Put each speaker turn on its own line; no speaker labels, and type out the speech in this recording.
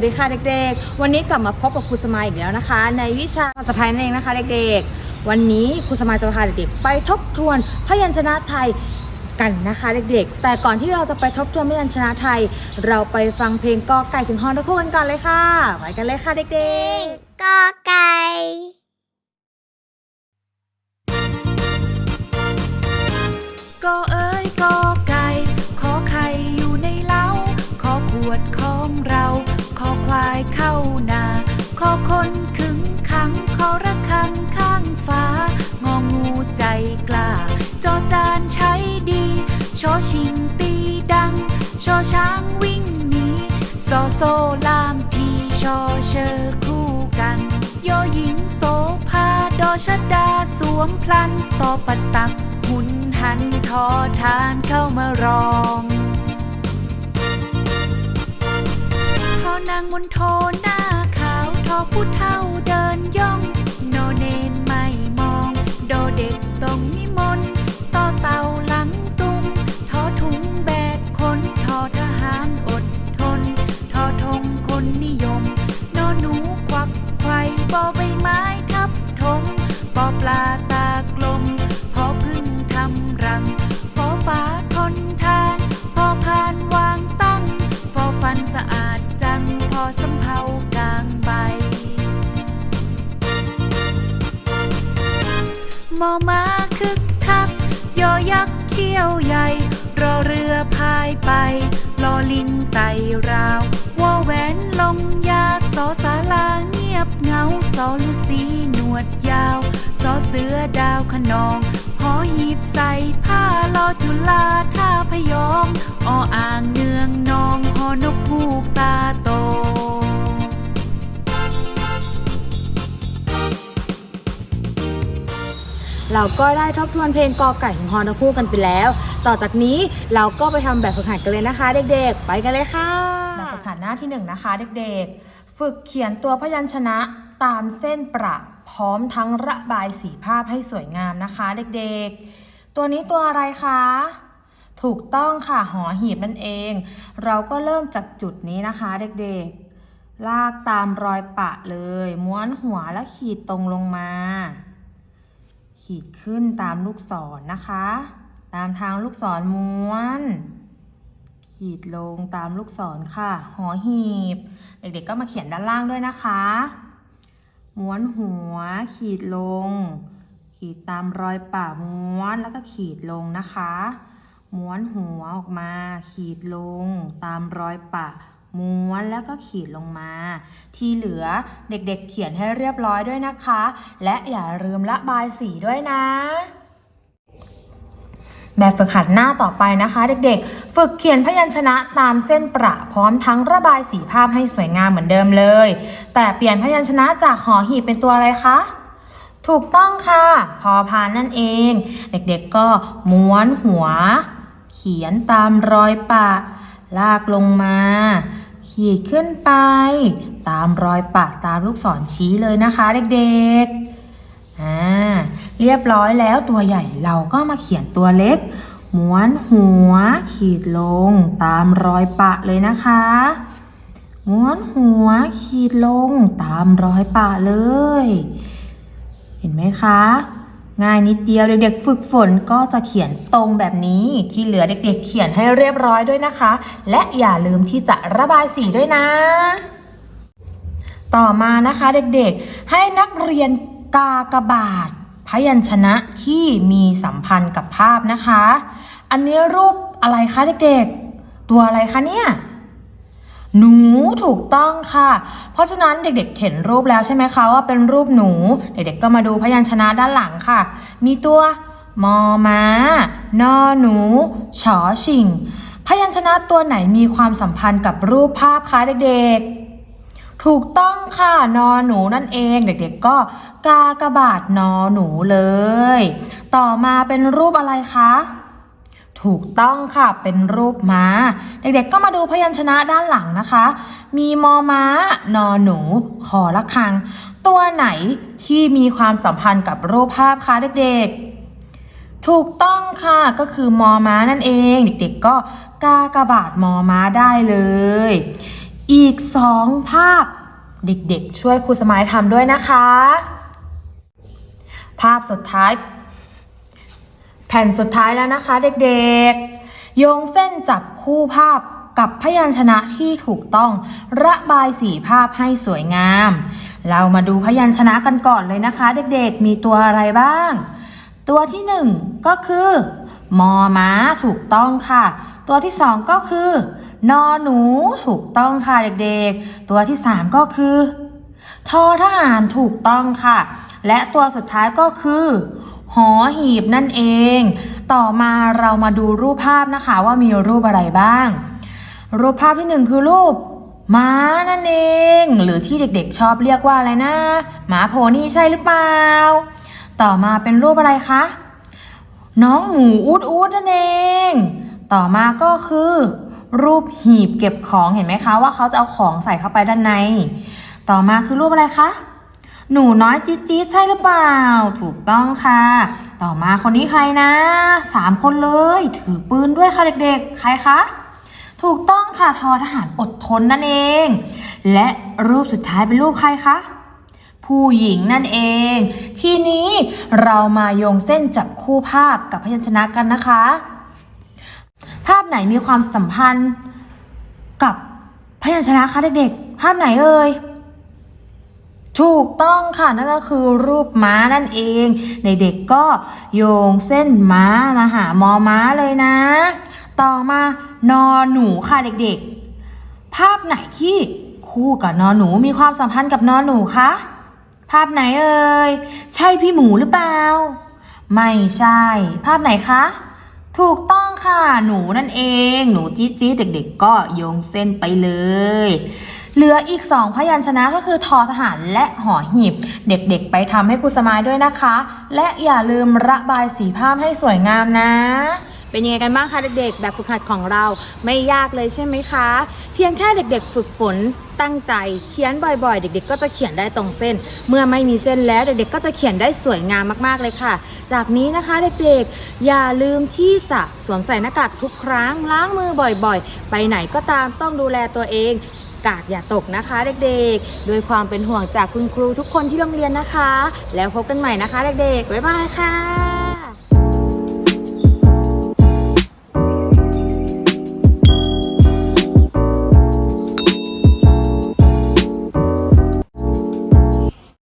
วัสดีค่ะเด็กๆ วันนี้กลับมาพบกับครูสมัยอีกแล้วนะคะ ในวิชาภาษาไทยนั่นเองนะคะเด็กๆ วันนี้ครูสมัยจะพาเด็กๆไปทบทวนพยัญชนะไทยกันนะคะเด็กๆ แต่ก่อนที่เราจะไปทบทวนพยัญชนะไทย เราไปฟังเพลงกอไก่ถึงฮอนทุกคนกันเลยค่ะ ไปกันเลยค่ะเด็กๆ
กอไก่
อคนขึงขังขอระฆังข้างฟ้างองูใจกล้า จอจานใช้ดี ชอชิงตีดัง ชอช้างวิ่งหนีซอโซลามทีชอเชอคู่กัน ยอหญิงโสภาดอชดาสวมพลันต่อปัตตักหุนหันทอทานเข้ามารองทอนางมนโทหน้า ขา มอมาคึกคัก ยอยักษ์เขี้ยวใหญ่ รอเรือพายไปลอลิงไตราววอแหวนลงยาสอสาลาเงียบเงาสอฤาษีหนวดยาวสอเสือดาวขนองหอหีบใส่ผ้าลอจุฬาท่าพยอมออ่างเนืองนองหอนกฮูกตาโต
เราก็ได้ทบทวนเพลงกอไก่ถึงฮอนทุกคู่กันไปแล้ว ต่อจากนี้เราก็ไปทำแบบฝึกหัดกันเลยนะคะ เด็กๆ ไปกันเลยค่ะแบบฝึกหัดหน้าที่หนึ่งนะคะเด็กๆ ฝึกเขียนตัวพยัญชนะตามเส้นประพร้อมทั้งระบายสีภาพให้สวยงามนะคะเด็กๆ ตัวนี้ตัวอะไรคะถูกต้องค่ะหอหีบนั่นเอง เราก็เริ่มจากจุดนี้นะคะเด็กๆ ลากตามรอยปะเลย ม้วนหัวแล้วขีดตรงลงมา ขีดขึ้นตามลูกศรนะคะ ตามทางลูกศรม้วน ขีดลงตามลูกศรค่ะ หอหีบ เด็กๆก็มาเขียนด้านล่างด้วยนะคะ ม้วนหัว ขีดลง ขีดตามรอยป่าม้วนแล้วก็ขีดลงนะคะ ม้วนหัวออกมา ขีดลง ตามรอยปะ ม้วนแล้วก็ขีดลงมา ที่เหลือเด็กๆเขียนให้เรียบร้อยด้วยนะคะ และอย่าลืมระบายสีด้วยนะแบบฝึกหัดหน้าต่อไปนะคะ เด็กๆ ฝึกเขียนพยัญชนะตามเส้นประพร้อมทั้งระบายสีภาพให้สวยงามเหมือนเดิมเลย แต่เปลี่ยนพยัญชนะจากหอหีบเป็นตัวอะไรคะ ถูกต้องค่ะ พอพานนั่นเอง เด็กๆก็ม้วนหัว เขียนตามรอยปะ ลากลงมา ขีดขึ้นไป ตามรอยปะตามลูกศรชี้เลยนะคะเด็กๆอ่าเรียบร้อยแล้วตัวใหญ่เราก็มาเขียนตัวเล็กม้วนหัว ขีดลง ตามรอยปะเลยนะคะม้วนหัว ขีดลง ตามรอยปะเลย เห็นไหมคะ ง่ายนิดเดียวเด็กๆ ฝึกฝนก็จะเขียนตรงแบบนี้ที่เหลือเด็กๆ เขียนให้เรียบร้อยด้วยนะคะ และอย่าลืมที่จะระบายสีด้วยนะ ต่อมานะคะเด็กๆ ให้นักเรียนกากบาทพยัญชนะที่มีสัมพันธ์กับภาพนะคะ อันนี้รูปอะไรคะเด็กๆ ตัวอะไรคะเนี่ย หนูถูกต้องค่ะ เพราะฉะนั้นเด็กๆเห็นรูปแล้วใช่ไหมคะว่าเป็นรูปหนู เด็กๆก็มาดูพยัญชนะด้านหลังค่ะ มีตัวมอม้านอหนูชอชิง พยัญชนะตัวไหนมีความสัมพันธ์กับรูปภาพคะเด็กๆ ถูกต้องค่ะนอหนูนั่นเอง เด็กๆก็กากระบาทนอหนูเลย ต่อมาเป็นรูปอะไรคะ ถูกต้องค่ะ เป็นรูปม้า เด็กๆก็มาดูพยัญชนะด้านหลังนะคะ มีมอม้า นอหนู ขอละคัง ตัวไหนที่มีความสัมพันธ์กับรูปภาพคะเด็กๆ ถูกต้องค่ะ ก็คือมอม้านั่นเอง เด็กๆก็กากระบาทมอม้าได้เลย อีกสองภาพ เด็กๆ ช่วยครูสมายทำด้วยนะคะ ภาพสุดท้าย แผ่นสุดท้ายแล้วนะคะเด็กๆ โยงเส้นจับคู่ภาพกับพยัญชนะที่ถูกต้องระบายสีภาพให้สวยงาม เรามาดูพยัญชนะกันก่อนเลยนะคะ เด็กๆ มีตัวอะไรบ้าง ตัวที่หนึ่งก็คือ มอม้าถูกต้องค่ะ ตัวที่สองก็คือนอหนูถูกต้องค่ะเด็กๆ ตัวที่สามก็คือทอทหารถูกต้องค่ะ และตัวสุดท้ายก็คือ หอหีบนั่นเอง ต่อมาเรามาดูรูปภาพนะคะว่ามีรูปอะไรบ้าง รูปภาพที่หนึ่งคือรูปม้านั่นเอง หรือที่เด็กๆชอบเรียกว่าอะไรนะหมาโพนี่ใช่หรือเปล่า ต่อมาเป็นรูปอะไรคะ น้องหมูอูดอูดนั่นเอง ต่อมาก็คือ รูปหีบเก็บของเห็นไหมคะว่าเขาจะเอาของใส่เข้าไปด้านใน ต่อมาคือรูปอะไรคะ หนูน้อยจี๊ดจี๊ดใช่หรือเปล่า ถูกต้องค่ะ ต่อมาคนนี้ใครนะสามคนเลย ถือปืนด้วยค่ะเด็ก ๆ ใครคะถูกต้องค่ะทอทหารอดทนนั่นเอง และรูปสุดท้ายเป็นรูปใครคะผู้หญิงนั่นเอง ทีนี้เรามาโยงเส้นจับคู่ภาพกับพยัญชนะกันนะคะ ภาพไหนมีความสัมพันธ์กับพยัญชนะคะเด็กๆ ภาพไหนเอ่ย ถูกต้องค่ะนั่นก็คือรูปม้านั่นเอง ในเด็กก็โยงเส้นม้ามาหามอม้าเลยนะ ต่อมานอนหนูค่ะเด็กๆ ภาพไหนที่คู่กับนอนหนูมีความสัมพันธ์กับนอนหนูคะภาพไหนเอ่ยใช่พี่หมูหรือเปล่า ไม่ใช่ ภาพไหนคะถูกต้องค่ะหนูนั่นเอง หนูจี๊ดจี๊ดเด็ก ๆ ก็โยงเส้นไปเลย เหลืออีกสองพยัญชนะก็คือทอทหารและหอหีบ เด็กๆ ไปทำให้ครูสมายด้วยนะคะ และอย่าลืมระบายสีภาพให้สวยงามนะ เป็นยังไงกันบ้างคะเด็กๆ แบบฝึกหัดของเราไม่ยากเลยใช่ไหมคะ เพียงแค่เด็กๆ ฝึกฝนตั้งใจเขียนบ่อยๆ เด็ก ๆ ก็จะเขียนได้ตรงเส้น เมื่อไม่มีเส้นแล้วเด็กๆ ก็จะเขียนได้สวยงามมากๆเลยค่ะ จากนี้นะคะเด็กๆ อย่าลืมที่จะสวมใส่หน้ากากทุกครั้งล้างมือบ่อยๆ ไปไหนก็ตามต้องดูแลตัวเอง กาดอย่าตกนะคะเด็กๆ ด้วยความเป็นห่วงจากคุณครูทุกคนที่โรงเรียนนะคะ แล้วพบกันใหม่นะคะเด็กๆ บ๊ายบายค่ะ